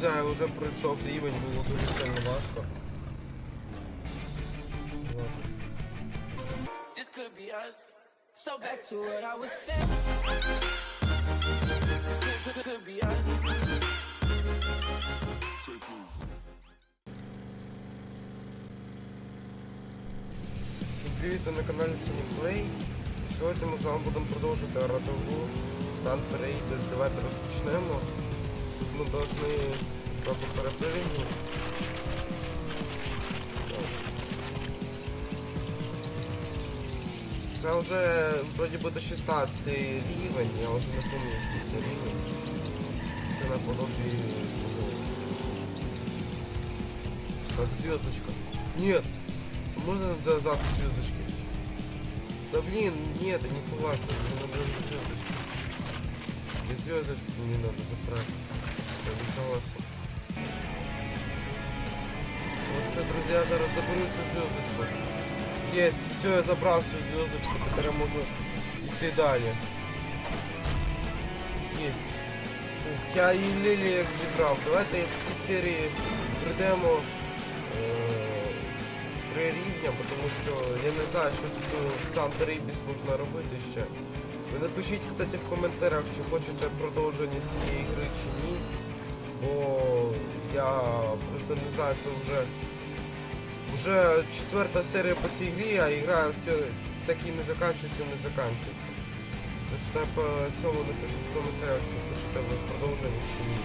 друзі, вже пройшов рівень, було дуже сильно важко. This could be us. So back to what I was saying. Could, could, could be us. Всім привіт, ви на каналі Sonic Play. Сьогодні ми з вами будемо продовжувати радову стан перейдес. Давайте розпочнемо. Тут ми повинні трохи перепригнути. Це вже вроді буде 16 рівень, я вже не пам'ятаю, який це рівень. Це наподобі. ну, Так, звездочка. Нет! Можно назад звездочки? Да блин, нет, я не согласен, мне надо звездочки. И звездочки мне надо забрать. Я согласен. Вот все, друзья, зараз заберу цю звездочку. Есть, все, я забрав цю звездочку, тепер я можу йти далі. Есть. Ух, я і Лілі як зібрав. Давайте в цій серії прийдемо е, три рівня, тому що я не знаю, що тут у стан Рейбіс можна робити ще. Ви напишіть, кстати, в коментарях, чи хочете продовження цієї гри чи ні. Бо я просто не знаю, це вже вже четверта серія по цій грі, а гра все таки не закінчується, не закінчується. Тож на по цьому напишіть в коментарях, чи хочете ви продовження чи ні.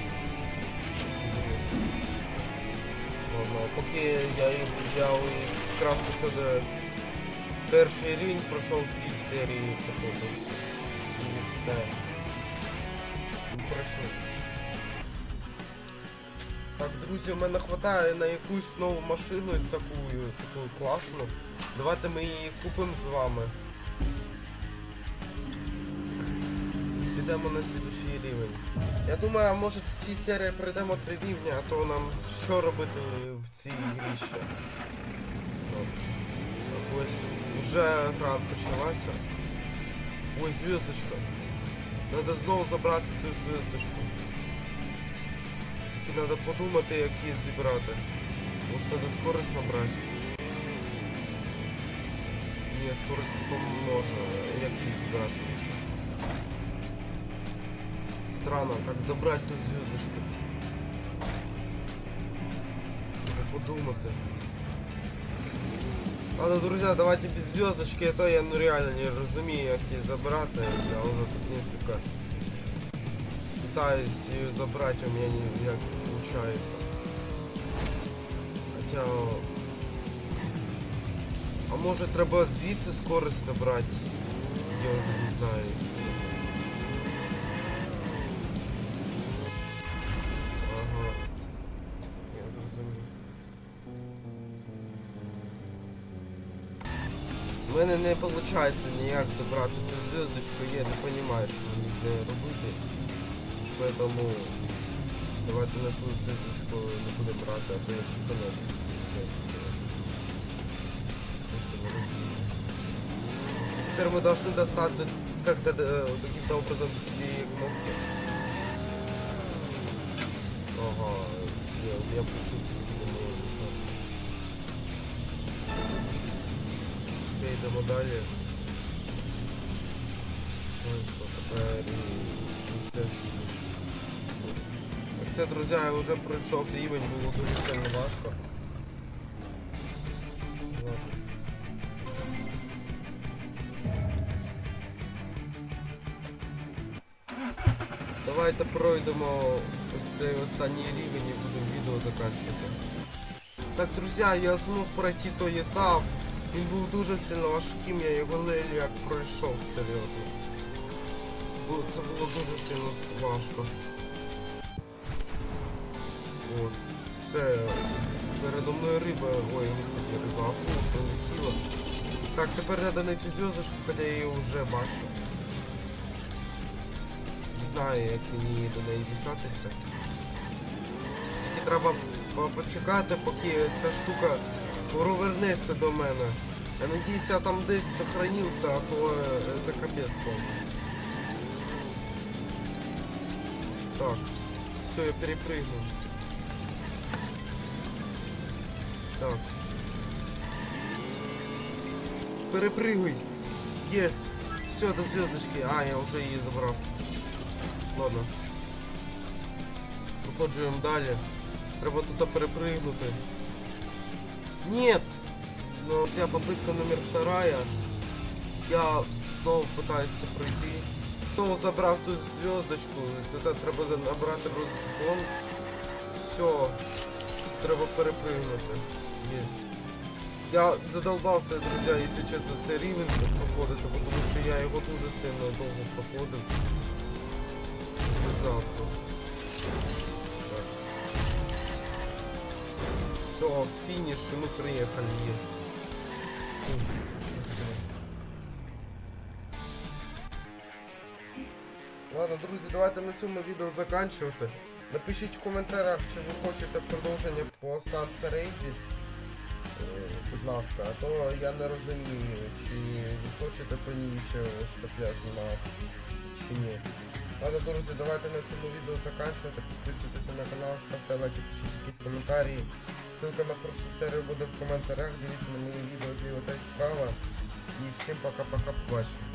Поки я, я якраз сюди перший рівень пройшов в цій серії, походу. І все. І пройшов. Так, друзі, у мене вистачає на якусь нову машину із такою, таку класну. Давайте ми її купимо з вами. Підемо на слідущий рівень. Я думаю, може в цій серії пройдемо три рівня, а то нам що робити в цій грі ще. От. Ось вже гра почалася. Ось зв'язочка. Треба знову забрати ту зв'язочку. Тільки треба подумати, як її зібрати. Може треба скорость набрати. Ні, скорость не поможе. Як її зібрати лучше? Странно, как забрать ту звездочку. Надо подумати. Ладно, друзья, давайте без звездочки, а то я ну реально не розумію, як її забрати. Я уже тут несколько пытаюсь ее забрать, у меня никак не получается. Хотя... А може треба звідси скорость набрати? Я вже не знаю. Ага. Я зрозумів. У мене не виходить ніяк забрати цю зв'язочку, я не розумію, що мені з нею робити. Поэтому давайте на ту зв'язочку не будемо брати, а то я безпонятно. Теперь мы должны достать как-то э, каким-то образом все кнопки. Ага, я, я включился, видимо, не знаю. Все, йдемо далі. Сонечко, тепер і, все. Друзі, я вже пройшов рівень, було дуже сильно важко. Давайте пройдемо цей останній рівень і будемо відео закінчувати. Так, друзі, я змог пройти той етап. Він був дуже сильно важким, я його лелі як пройшов серйозно. Це було дуже сильно важко. От, все. Передо мною риба. Ой, господи, риба акула прилетіла. Так, тепер треба знайти зв'язочку, хоча я її вже бачу. Не знаю, як мені до неї дістатися. Тільки треба почекати, поки ця штука повернеться до мене. Я надіюсь, я там десь сохранився, а то е, це капець повний. Так, все, я перепрыгнул. Так. Перепрыгуй. Есть. Все, до звездочки. А, я вже її забрав. Ладно. Проходжуємо далі. Треба тут перепригнути. Нет! Ну, вся попытка номер вторая. Я знову пытаюся пройти. Знову забрав ту звездочку. Тут треба за- набрати розгон. Все. Треба перепригнути. Есть. Я задолбался, друзья, если честно, цей рівень проходити, тому що я його дуже сильно довго проходив. Не знав просто. Так. Все, финиш, и мы приехали, есть. Ладно, друзі, давайте на цьому відео заканчувати. Напишіть в коментарях, чи ви хочете продовження по Stand Courageous. Е, Будь ласка, а то я не розумію, чи ви хочете по ній щоб я знімав, чи ні. Але, друзі, давайте на цьому відео заканчувати. Підписуйтесь на канал, ставте лайки, пишіть якісь коментарі. Ссылка на першу серію буде в коментарях. Дивіться на мої відео зліва отець справа. І всім пока-пока, побачимо.